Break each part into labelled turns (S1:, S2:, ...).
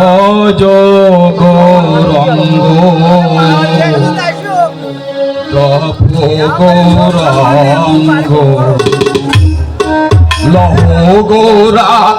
S1: ভজ গৌরঙ্গ তপ গৌরঙ্গ লহ ভজ গৌরঙ্গ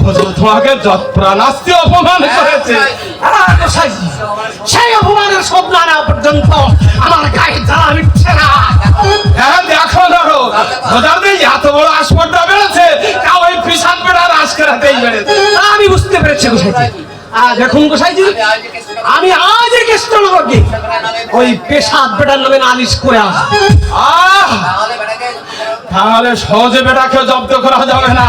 S1: ভোজন তোমাকে যৎপ্রাণাস্তি অপমান করেছে।
S2: সেই অপমানের সব নানা পর্যন্ত আমার গায়ে জ্বালা মিটছে না।
S1: হ্যাঁ দেখো দিয়ে এত বড় আসপটটা বেড়েছে। তা ওই পিসাদ বেড়ার আজকেরাতেই বেড়েছে।
S2: আমি বুঝতে পেরেছি দেখুন গোসাইজি আমি আজ কৃষ্ণনগরকে ওই পেশাদ বেটার নামে নালিশ করে আসব।
S1: আহ! তাহলে সহজে বেটাকে জব্দ করা যাবে না।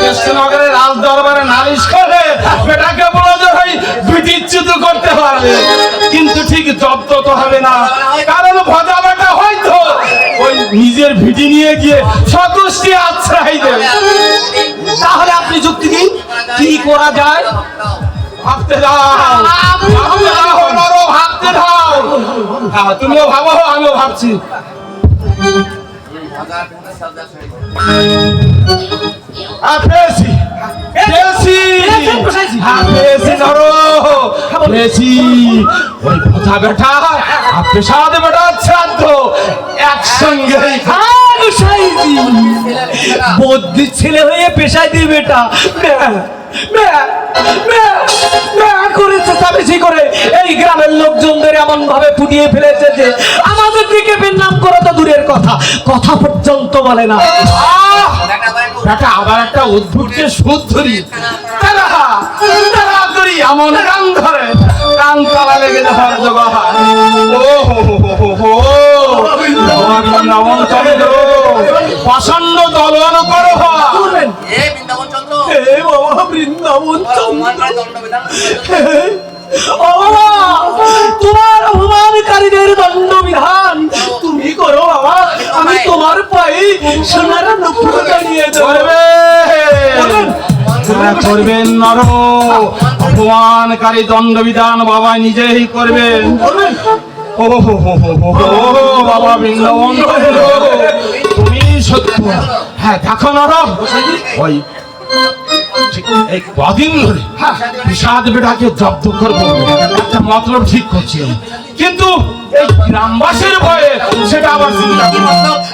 S1: কৃষ্ণনগরের রাজ দরবারে নালিশ করে বেটাকে বলা ভাই বিটিচ্যুত করতে পারবে। কিন্তু ঠিক জব্দ তো হবে না। কারণ ভজা বেটা হয়তো ওই নিজের ভিটি নিয়ে গিয়ে সন্তুষ্টি আশ্রয় দেবে।
S2: তাহলে আপনি যুক্তি দিন, কি করা যায়?
S1: ভাবতে দাও। ভাবতে দাও। হ্যাঁ তুমিও ভাবো, আমিও ভাবছি।
S2: বসাইছি।
S1: হ্যাঁ, পেয়েছি ধরো। পেয়েছি ওই ভোজা বেটা আর পেশাদ বেটা শ্রাদ্ধ। একসঙ্গেই খাবে।
S2: গোসাইজি বদ্যি ছেলে হয়ে পেশায় দিয়ে বেটা। করেছে করে। এই গ্রামের এমন ভাবে ফুটিয়ে ফেলেছে যে আমাদের দিকে নাম করা তো দূরের কথা। কথা পর্যন্ত বলে না!
S1: আবার একটা অদ্ভুত যে সুদ ধরি। তারা তারা ধরি এমন কান ধরে। কান তালা লেগে ও হো হো হো হো হো। চন্দ্র প্রচণ্ড দলন করো
S2: করবেন
S3: বৃন্দাবন চন্দ্র।
S2: হে বাবা বৃন্দাবন চন্দ্র। বাবা, অপমানকারীদের দণ্ড বিধান তুমি করো বাবা আমি তোমার পায়ে সোনার নুপুর দাঁড়িয়ে
S1: হ্যাঁ, করবেন নর অপমানকারী দণ্ডবিধান বাবা নিজেই করবেন। ও হো হো হো হো হো, বাবা বৃন্দাবন তুমি সত্য হ্যাঁ দেখো নর ওই এই কদিন ধরে বিষাদ বেটাকে জব্দ করব। একটা মতলব ঠিক করছি। কিন্তু এই গ্রামবাসীর ভয়ে সেটা আবার চিন্তা করি।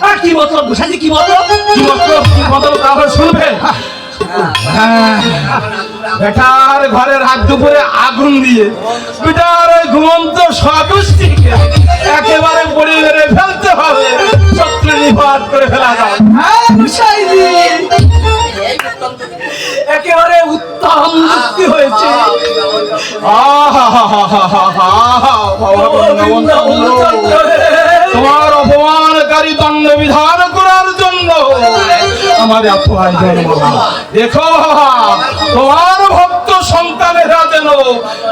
S2: আর কি মতলব? গোসাইজি কি মতলব?
S1: কি মতলব? কি মতলব? তাহলে শুনবেন। হ্যাঁ, বেটার ঘরে রাত দুপুরে আগুন দিয়ে বেটার ওই ঘুমন্ত সদুষ্টিকে একেবারে পড়ে মেরে ফেলতে হবে। শত্রু নিপাত করে ফেলা যাবে
S2: হ্যাঁ গোসাইজি একেবারে উত্তম যুক্তি হয়েছে।
S1: তোমার অপমানকারী দণ্ড বিধান করার জন্য আমার এত আয়োজন দেখো তোমার ভক্ত সন্তানেরা যেন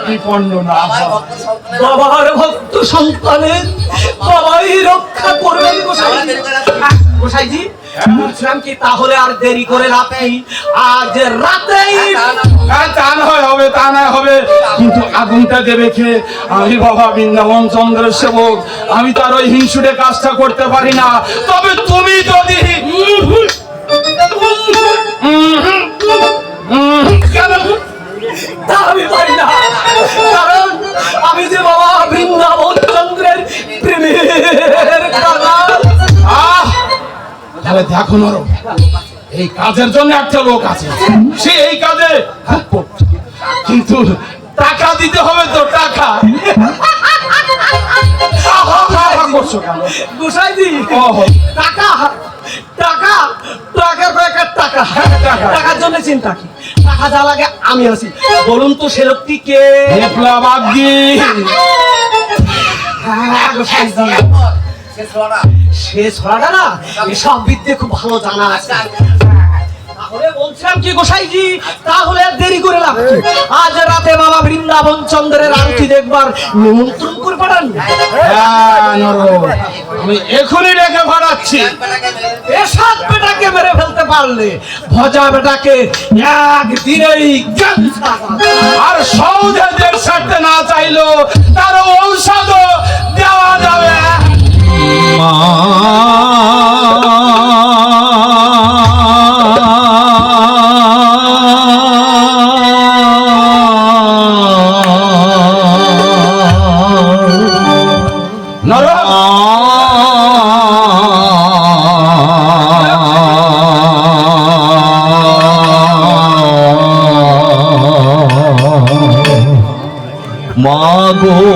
S1: বিপন্ন না।
S3: ভক্ত সন্তানের
S2: বাবার ভক্ত সন্তানের বাবাই রক্ষা করবেন গোসাইজি গোসাইজি বলছিলাম কি তাহলে আর দেরি করে লাভ নেই আজ রাতেই
S1: হ্যাঁ তা হয় হবে তা না হবে। কিন্তু আগুনটা দেবে কে? আমি বাবা বৃন্দাবন চন্দ্রের সেবক। আমি তার ওই হিংসুটে কাজটা করতে পারি না। তবে তুমি যদি
S2: আমি পারি না। কারণ আমি যে বাবা বৃন্দাবন চন্দ্রের প্রেমের কাঙাল।
S1: তাহলে দেখো নরম। এই কাজের জন্য একটা লোক আছে। সে এই কাজে কিন্তু টাকা দিতে হবে তো টাকা।
S2: টাকা টাকা টাকা টাকা টাকা?
S1: টাকা।
S2: টাকার জন্য চিন্তা কি? টাকা যা লাগে আমি আছি। বলুন তো সে লোকটি কে?
S1: হেপলা বাগদি।
S2: হ্যাঁ, গোসাইজি।
S3: শেষ হলো না?
S2: সে ছড়াটা না এসব বিদ্যে খুব ভালো জানা আছে। তাহলে বলছিলাম কি গোসাইজি তাহলে দেরি করে লাভ আজ রাতে বাবা বৃন্দাবন চন্দ্রের আরতি দেখবার নিমন্ত্রণ করে পাঠান।
S1: হ্যাঁ আমি এখনই রেখে ভাড়াচ্ছি
S3: বেটাকে মেরে
S2: বেটাকে মেরে ফেলতে পারলে ভজা বেটাকে একদিনেই
S1: আর দেশ ছাড়তে না চাইলো তার ঔষধও দেওয়া যাবে। নরম
S4: মাগো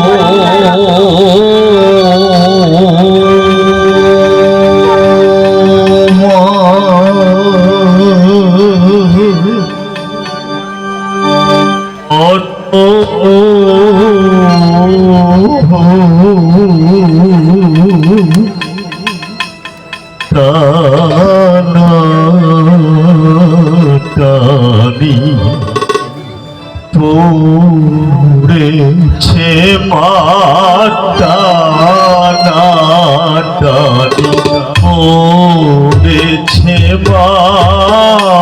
S4: মাটা নাটানি পড়েছে মা মা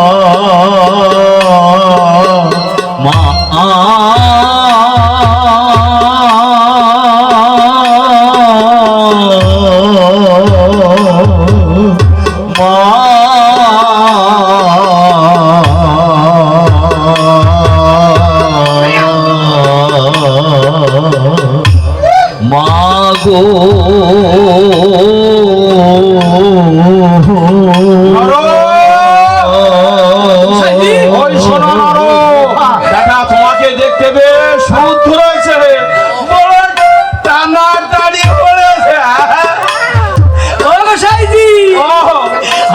S1: দেখতে বেশ রয়েছে টানা টানি দাড়ি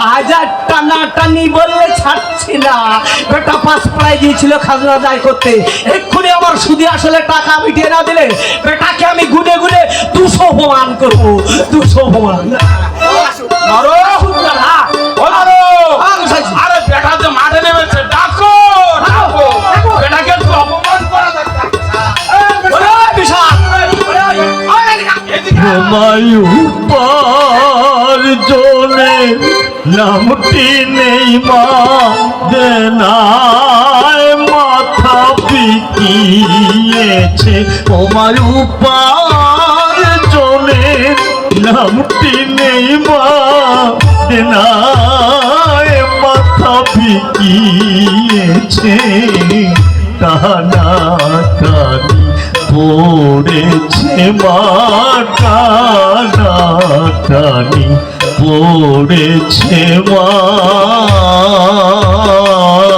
S2: হাজার টানা টানি বললে ছাড়ছি না বেটা পাস পড়ায় গিয়েছিল খাজনা দায় করতে এক্ষুনি আমার সুদে আসলে টাকা মিটিয়ে না দিলে বেটাকে আমি গুনে গুনে দুশো প্রমাণ করব দুশো প্রমাণ হ্যাঁ।
S1: আরে বেটা যে মাঠে নেমেছে ডাকো ডাকো বেটাকে একটু অপমান করা দরকার
S2: বিশাল
S1: এদিকে আয়।
S4: জনে নামটি নেই মা, দেনায় মাথা পিকিয়েছে হুমায়ু পার জনে নামটি নেই মা, দেনায় মাথা পিকিয়েছে টানা টানি পড়েছে মাটা টানি পড়েছে মা মা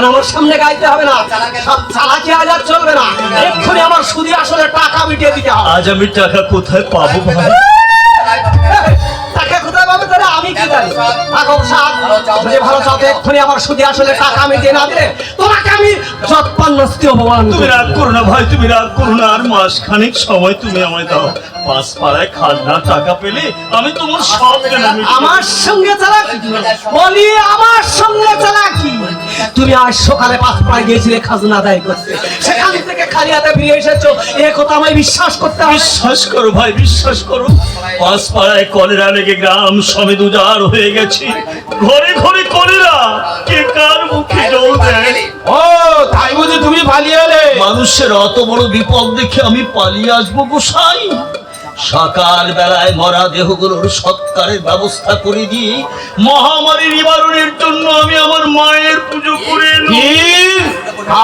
S2: ওখানে আমার সামনে গাইতে হবে না। সব চালাকি আজ চলবে না। এক্ষুনি আমার সুদি আসলে টাকা মিটিয়ে দিতে হবে।
S4: আজ আমি টাকা কোথায় পাবো ভাই?
S2: জানি আগো সাত যদি ভালো চাও এক্ষুনি আমার সুদে আসলে টাকা আমি দিয়ে না দিলে তোমাকে আমি যৎপন্নস্তি অপমান
S4: তুমি রাগ করো না ভাই তুমি রাগ করো না। আর মাস খানিক সময় তুমি আমায় দাও। পাঁচ পাড়ায় খাজনা টাকা পেলে আমি তোমার সব
S2: আমার সঙ্গে চালাকি? বলি আমার সঙ্গে চালাকি? তুমি আজ সকালে পাঁচ পাড়ায় গিয়েছিলে খাজনা আদায় করতে। সেখান থেকে খালি হাতে ফিরে এসেছ। এ কথা আমায় বিশ্বাস করতে
S4: বিশ্বাস করো ভাই বিশ্বাস করো। পাঁচ পাড়ায় কলেরা লেগে গ্রাম সমেত উজাড় হয়ে গেছে। ঘরে ঘরে কলেরা কে কার মুখে জল দেয়?
S1: ও তাই বুঝি তুমি পালিয়ে এলে।
S4: মানুষের অত বড় বিপদ দেখে আমি পালিয়ে আসব গোসাই। সকাল বেলায় মরা দেহগুলোর সৎকারের ব্যবস্থা করে দিয়ে মহামারী নিবারণের জন্য আমি আমার মায়ের পুজো করে।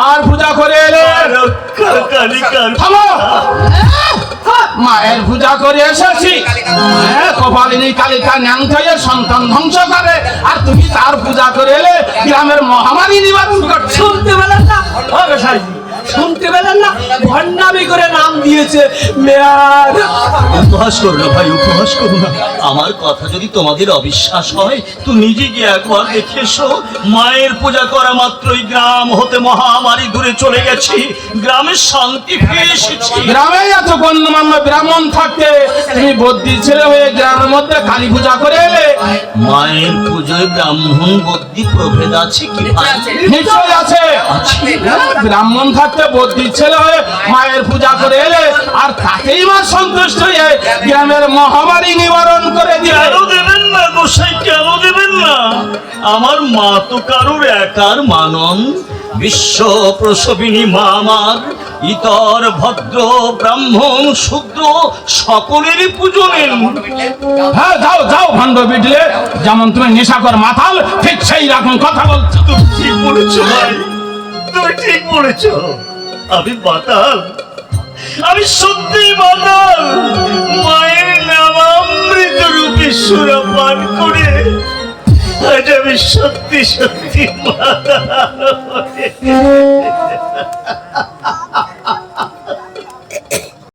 S1: আর পূজা করে এলে?
S4: কালিকার
S1: থামো! মায়ের পূজা করে এসেছি। হ্যাঁ, কপালিনী কালিকা ন্যাংথাইয়ে সন্তান ধ্বংস করে। আর তুমি তার পূজা করে এলে গ্রামের মহামারী নিবারণ করছ।
S2: শুনতে পেলেন না। শুনতে পেলেন না? ভণ্ডামি করে নাম দিয়েছে মেয়ার।
S4: উপহাস করো না ভাই উপহাস করো না। আমার কথা যদি তোমাদের অবিশ্বাস হয় তো নিজে গিয়ে একবার দেখে এসো। মায়ের পূজা করা মাত্রই গ্রাম হতে মহামারী দূরে চলে গেছে। গ্রামের শান্তি ফিরে এসেছে।
S1: গ্রামে এত গণ্যমান্য ব্রাহ্মণ থাকতে তুমি বদ্যি ছেলে হয়ে গ্রামের মধ্যে কালী পূজা করে এলে?
S4: মায়ের পুজোয় ব্রাহ্মণ বদ্যি প্রভেদ আছে কি
S1: নিশ্চয় আছে। ব্রাহ্মণ থাকতে বদ্যি ছেলে হয়ে মায়ের পূজা করে এলে আর তাতেই মা সন্তুষ্ট হয়ে গ্রামের মহামারী নিবারণ করে দিলে
S4: দেবেন না গোসাই কেন দেবেন না? আমার মা তো কারোর একার মানন। বিশ্ব প্রসবিনী মা আমার ইতর ভদ্র ব্রাহ্মণ শূদ্র সকলেরই পুজো নেন
S1: হ্যাঁ যাও যাও ভান্ড বিটলে। যেমন তুমি নেশাকর মাথাল ঠিক সেই রকম কথা বলছো।
S4: তুমি ঠিক বলেছ ভাই? তুমি ঠিক বলেছ। আমি বাতাল। আমি সত্যি বাতাল। মায়ের নামামৃত রূপে সুরাপান করে আজ আমি সত্যি সত্যি বাতাল